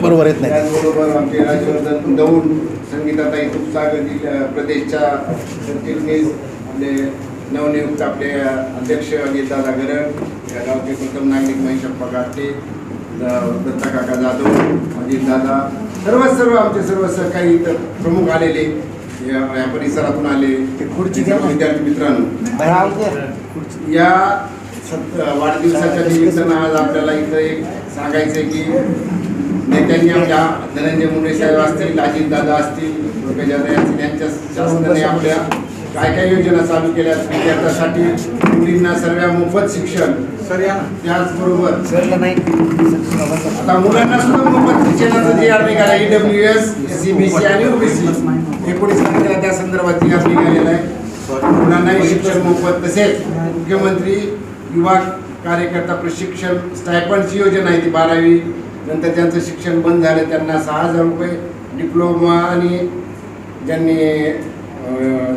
बरोबर येत नाही. त्याचबरोबर आमचे राजवर्धन दौंड संगीताताई तुपसागर जिल्हा प्रदेशच्या सरचिटणीस आपले नवनियुक्त आपले अध्यक्ष अजितदादा गरड या गावचे प्रथम नागरिक महेशप्पा गाठे दत्ता काका जाधव अजितदादा सर्व सर्व आमचे सर्व सहकारी इतर प्रमुख आलेले या परिसरातून आले खुर्ची विद्यार्थी मित्रांनो या वाढदिवसाच्या निमित्तानं आज आपल्याला इथं एक सांगायचं की नेत्यांनी आपल्या धनंजय मुंडे साहेब असतील अजितदादा असतील रुपेशदादा असतील यांच्या शासनाने आपल्या काय काय योजना चालू केल्या विद्यार्थ्यासाठी मुलींना सर्व मोफत शिक्षण. त्याचबरोबर आता मुलांना सुद्धा मोफत शिक्षणाचं जे आर निघाला E W S C B C आणि ओबीसी एकोणीस तारखेला त्या संदर्भात जी आर निघालेला आहे. मुलांनाही शिक्षण मोफत. तसेच मुख्यमंत्री युवा कार्यकर्ता प्रशिक्षण स्टायपंडची योजना आहे ती बारावी. नंतर ज्यांचं शिक्षण बंद झालं त्यांना सहा हजार रुपये डिप्लोमा आणि ज्यांनी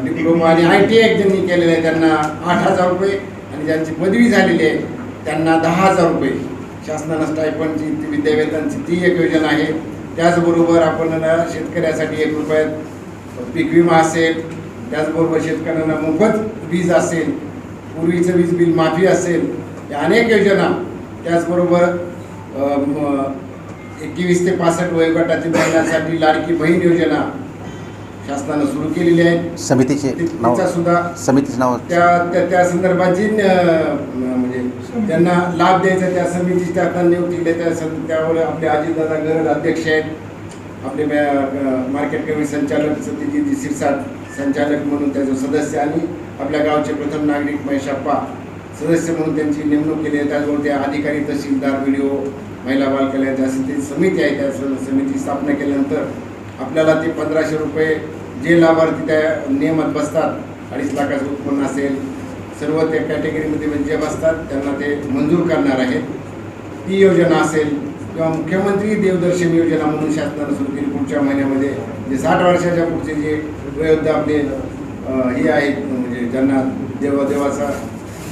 डिप्लोमा आणि आय टी आय ज्यांनी केलेलं आहे त्यांना आठ हजार रुपये. आणि ज्यांची पदवी झालेली आहे त्यांना दहा हजार रुपये. शासनानं स्टायपंडची ती ती एक योजना आहे. त्याचबरोबर आपण शेतकऱ्यासाठी एक रुपयात पीक विमा असेल. त्याचबरोबर शेतकऱ्यांना मोफत वीज असेल. पूर्वीचं वीज बिल माफी असेल. या अनेक योजना. त्याचबरोबर एकवीस ते पासष्ट वयोगटातील महिलांसाठी लाडकी बहीण योजना शासनानं सुरू केलेली आहे. समितीचे तिचा सुद्धा समितीचं नाव त्या त्या त्या संदर्भात जी म्हणजे त्यांना लाभ द्यायचा त्या समिती त्या नियुक्ती त्या त्यावर आपले अजितदादा गरड अध्यक्ष आहेत. आपले मार्केट कमिटी संचालक सत्यजित शिरसाट संचालक म्हणून त्याचे सदस्य आणि आपल्या गावचे प्रथम नागरिक महेशाप्पा सदस्य म्हणून त्यांची नेमणूक केली आहे. त्याचबरोबर ते अधिकारी तहसीलदार व्हिडिओ महिला बाल कल्याणची अशी ती समिती आहे त्या स- समिती स्थापना केल्यानंतर आपल्याला ते पंधराशे रुपये जे लाभार्थी त्या नियमात बसतात अडीच लाखाचं उत्पन्न असेल सर्व त्या कॅटेगरीमध्ये म्हणजे जे बसतात त्यांना ते मंजूर करणार आहेत. ती योजना असेल किंवा मुख्यमंत्री देवदर्शन योजना म्हणून शासनानं सुरू केली पुढच्या महिन्यामध्ये जे साठ वर्षाच्या पुढचे जे वयोद्ध आपले हे आहेत म्हणजे ज्यांना देवा देवाचा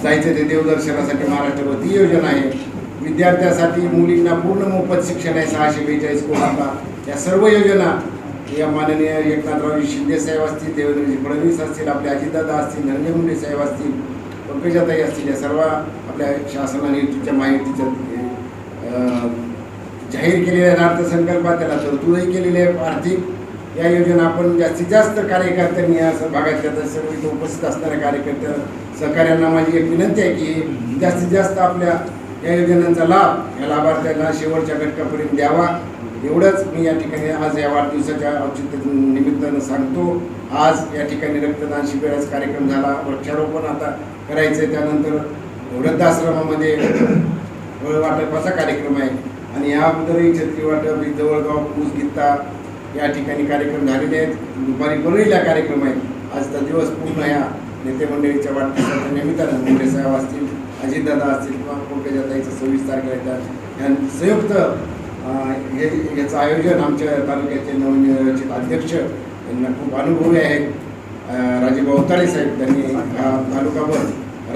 जायचं ते देवदर्शनासाठी महाराष्ट्रभर ती योजना आहे. विद्यार्थ्यासाठी मुलींना पूर्ण मोफत शिक्षण आहे सहाशे बेचाळीस कोणाला या सर्व योजना या माननीय एकनाथरावजी शिंदेसाहेब असतील देवेंद्रजी फडणवीस असतील आपले अजितदादा असतील धनंजय मुंडे साहेब असतील पंकजाताई असतील या सर्व आपल्या शासनाने तुमच्या माहितीच्या जाहीर केलेल्या अर्थसंकल्पात त्याला तरतूदही केलेली आहे. आर्थिक या योजना आपण जास्तीत जास्त कार्यकर्त्यांनी या भागातल्या तर सर्व इथं उपस्थित असणाऱ्या कार्यकर्त्या सहकाऱ्यांना माझी एक विनंती आहे की जास्तीत जास्त आपल्या या योजनांचा लाभ या लाभार्थ्यांना शेवटच्या घटकापर्यंत द्यावा. एवढंच मी या ठिकाणी आज या वाढदिवसाच्या औचित्य निमित्तानं सांगतो. आज या ठिकाणी रक्तदान शिबिराचा कार्यक्रम झाला. वृक्षारोपण आता करायचं आहे त्यानंतर वृद्धाश्रमामध्ये फळ वाटपाचा कार्यक्रम आहे. आणि या अगोदरही छत्री वाटप जवळगाव पूस गीता या ठिकाणी कार्यक्रम झालेले आहेत. दुपारी परळीला कार्यक्रम आहेत आजचा दिवस पूर्ण या नेते मंडळीच्या वाढदिवसाच्या निमित्तानं मोठे साहेब असतील अजितदादा असतील किंवा पंकजाताईचं सव्वीस तारखेला येतात. या संयुक्त हे याचं आयोजन आमच्या तालुक्याचे नवनिर्वाचित अध्यक्ष यांना खूप अनुभवी आहेत. अं, राजीव अवताळे साहेब त्यांनी हा तालुकाभर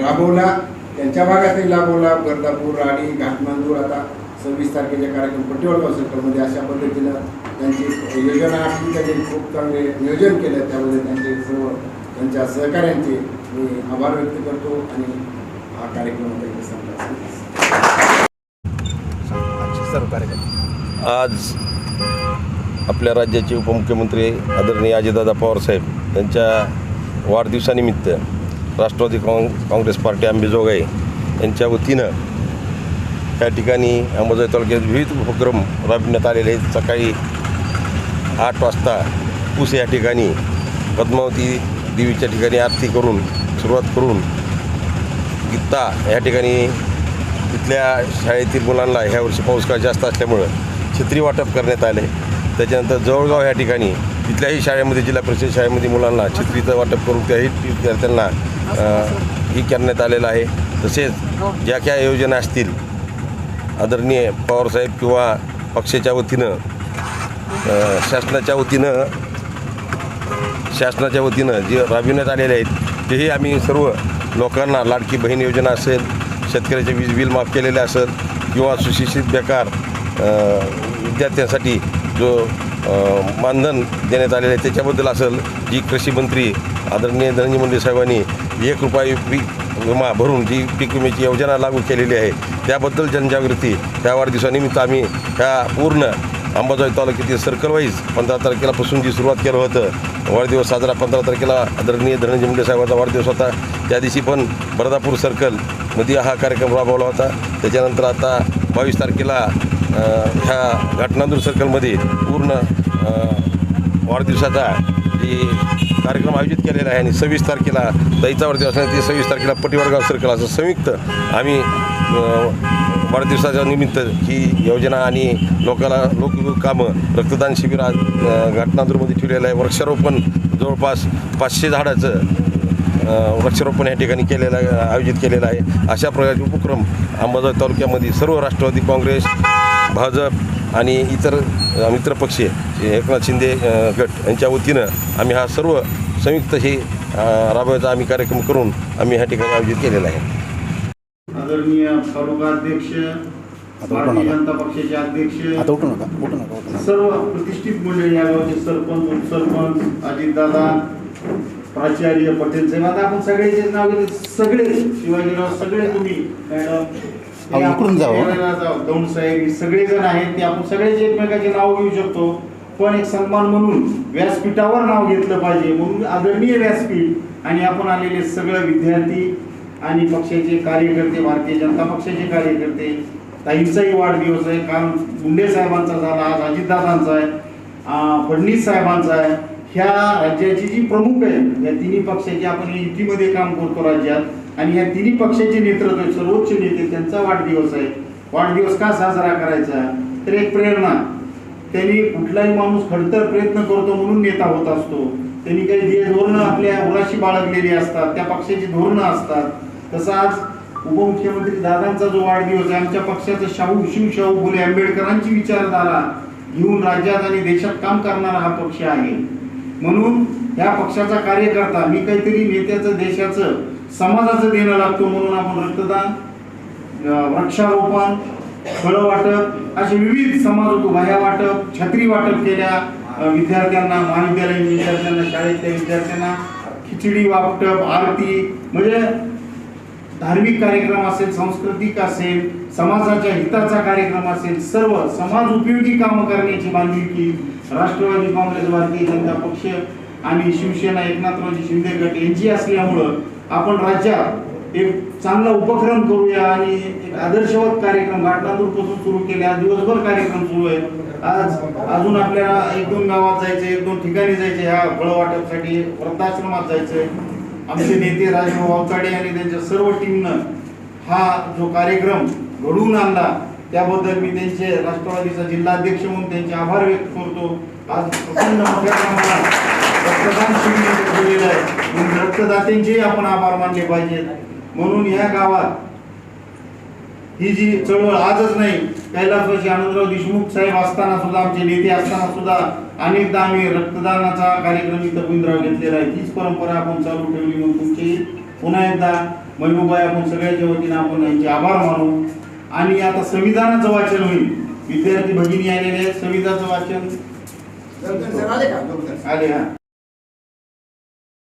राबवला. त्यांच्या भागातही राबवला. गर्दापूर राणी घाटमांदूर आता सव्वीस तारखेच्या कार्यक्रम पटिवळगाव सर्कलमध्ये अशा पद्धतीनं त्यांची योजना आखली त्यांनी खूप चांगले नियोजन केलं त्यामध्ये त्यांचे सर्व त्यांच्या सहकाऱ्यांचे मी आभार व्यक्त करतो आणि हा कार्यक्रम सर्व कार्यक्रम आज आपल्या राज्याचे उपमुख्यमंत्री आदरणीय अजितदादा पवारसाहेब यांच्या वाढदिवसानिमित्त राष्ट्रवादी काँग काँग्रेस पार्टी आंबेजोगाई यांच्या वतीनं या ठिकाणी अंबाजोगाई तालुक्यात विविध उपक्रम राबविण्यात आलेले आहेत. सकाळी आठ वाजता ऊस या ठिकाणी पद्मावती देवीच्या ठिकाणी आरती करून सुरुवात करून गीता या ठिकाणी तिथल्या शाळेतील मुलांना ह्या वर्षी पाऊस काळ जास्त असल्यामुळं छत्री वाटप करण्यात आले. त्याच्यानंतर जवळगाव या ठिकाणी तिथल्याही शाळेमध्ये जिल्हा परिषद शाळेमध्ये मुलांना छत्रीचं वाटप करून त्याही विद्यार्थ्यांना अ, ही करण्यात आलेलं आहे. तसेच ज्या क्या योजना असतील आदरणीय पवारसाहेब किंवा पक्षाच्या वतीनं शासनाच्या वतीनं शासनाच्या वतीनं जे राबविण्यात आलेले आहेत तेही आम्ही सर्व लोकांना लाडकी बहीण योजना असेल शेतकऱ्याचे वीज बिल माफ केलेले असेल किंवा सुशिक्षित बेकार विद्यार्थ्यांसाठी जो मानधन देण्यात आलेलं आहे त्याच्याबद्दल असेल जी कृषी मंत्री आदरणीय धनंजय मुंडे साहेबांनी एक रुपया विमा भरून जी पीक विम्याची योजना लागू केलेली आहे त्याबद्दल जनजागृती त्या वाढदिवसानिमित्त आम्ही ह्या पूर्ण अंबाजोगाई तालुक्यातील सर्कलवाईज पंधरा तारखेलापासून जी सुरुवात केलं होतं वाढदिवस साजरा पंधरा तारखेला आदरणीय धनंजय मुंडे साहेबांचा वाढदिवस होता. त्या दिवशी पण बरदापूर सर्कलमध्ये हा कार्यक्रम राबवला होता. त्याच्यानंतर आता बावीस तारखेला ह्या घटनांदूर सर्कलमध्ये पूर्ण वाढदिवसाचा जे कार्यक्रम आयोजित केलेला आहे आणि सव्वीस तारखेला ताईचा वाढदिवस ते सव्वीस तारखेला पटिवडगाव सर्कल असं संयुक्त आम्ही वाढदिवसाच्या निमित्त ही योजना आणि लोकाला लोक कामं रक्तदान शिबिर आज अ, घटनांदूरमध्ये ठेवलेलं आहे. वृक्षारोपण जवळपास पाचशे झाडाचं वृक्षारोपण या ठिकाणी केलेलं आहे आयोजित केलेलं आहे. अशा प्रकारचे उपक्रम अंबाजोगाई तालुक्यामध्ये सर्व राष्ट्रवादी काँग्रेस भाजप आणि इतर अ, मित्रपक्ष एकनाथ शिंदे गट यांच्या वतीनं आम्ही हा सर्व संयुक्त हे राबवायचा आम्ही कार्यक्रम करून आम्ही ह्या ठिकाणी आयोजित केलेला आहे. आदरणीय भारतीय. जनता पक्षाचे अध्यक्ष आता उठू नका उठू नका उठू नका. सर्व प्रतिष्ठित मंडळी या गावचे सरपंच उपसरपंच अजितदादा प्राचार्य पटेल साहेब आता आपण सगळे जे नाव घेतले सगळे शिवाजीराव सगळे तुम्ही मॅडम अहो, इकडून जाऊ. दौंड साहेब हे सगळे जण आहेत ते आपण सगळेच एकमेकाचे नाव घेऊ शकतो. पण एक सन्मान म्हणून व्यासपीठावर नाव घेतलं पाहिजे. म्हणून आदरणीय व्यासपीठ आणि आपण आलेले सगळे विद्यार्थी आणि पक्षाचे कार्यकर्ते भारतीय जनता पक्षाचे कार्यकर्ते ताईंचाही वाढदिवस आहे. काल मुंडे साहेबांचा झाला आज अजितदादांचा आहे अं, फडणवीस साहेबांचा आहे. ह्या राज्याची जी प्रमुख आहे या तिन्ही पक्षाची आपण युतीमध्ये काम करतो राज्यात. आणि या तिन्ही पक्षाचे नेतृत्व सर्वोच्च नेते त्यांचा वाढदिवस आहे. वाढदिवस का साजरा करायचा? तर एक प्रेरणा. त्यांनी कुठलाही माणूस खडतर प्रयत्न करतो म्हणून नेता होत असतो. त्यांनी काही जे धोरणं आपल्या मुलाशी बाळगलेली असतात त्या पक्षाची धोरणं असतात. तसं आज उपमुख्यमंत्री दादांचा जो वाढदिवस आहे आमच्या पक्षाचा शाहू शिवशाहू फुले आंबेडकरांची विचारधारा घेऊन राज्यात आणि देशात काम करणारा हा पक्ष आहे. म्हणून या पक्षाचा कार्यकर्ता मी काहीतरी नेत्याचं देशाचं समाजाचं देणं लागतो म्हणून आपण रक्तदान वृक्षारोपण फळं वाटप असे विविध समाज वह्या वाटप छत्री वाटप केल्या विद्यार्थ्यांना महाविद्यालयीन विद्यार्थ्यांना शाळेतल्या विद्यार्थ्यांना खिचडी वाटप आरती म्हणजे धार्मिक कार्यक्रम असेल सांस्कृतिक असेल समाजाच्या हिताचा कार्यक्रम असेल सर्व समाज उपयोगी कामं करण्याची बांधिलकी राष्ट्रवादी काँग्रेस भारतीय जनता पक्ष आणि शिवसेना एकनाथरावजी शिंदे गट यांची असल्यामुळं आपण राज्यात एक चांगला उपक्रम करूया आणि एक आदर्शवत कार्यक्रम घाटनातूरपासून सुरू केले आज दिवसभर कार्यक्रम सुरू आहे आज अजून आपल्याला एक दोन गावात जायचं एक दोन ठिकाणी जायचे ह्या फळ वाटपसाठी वृद्धाश्रमात जायचंय. आमचे नेते राजभाऊ वावकाडे आणि त्यांच्या सर्व टीमनं हा जो कार्यक्रम घडवून आणला त्याबद्दल मी त्यांचे राष्ट्रवादीचा जिल्हाध्यक्ष म्हणून त्यांचे आभार व्यक्त करतो. आज प्रचंड मोठ्या प्रमाणात रक्तदान शिबिर ठेवलेलं आहे म्हणून रक्तदात्यांचेही आपण आभार मानले पाहिजेत. म्हणून या गावात ही जी चळवळ आजच नाही कैलासवासी आनंदराव देशमुख साहेब असताना सुद्धा आमचे नेते असताना सुद्धा अनेकदा आम्ही रक्तदानाचा कार्यक्रम इथं गुंजराव घेतलेला आहे. तीच परंपरा आपण चालू ठेवली म्हणून तुमची. पुन्हा एकदा महबूबाई आपण सगळ्याच्या वतीनं आपण यांचे आभार मानू. आणि आता संविधानाचं वाचन होईल. विद्यार्थी भगिनी आलेले आहेत. संविधानाचं वाचन आले हा.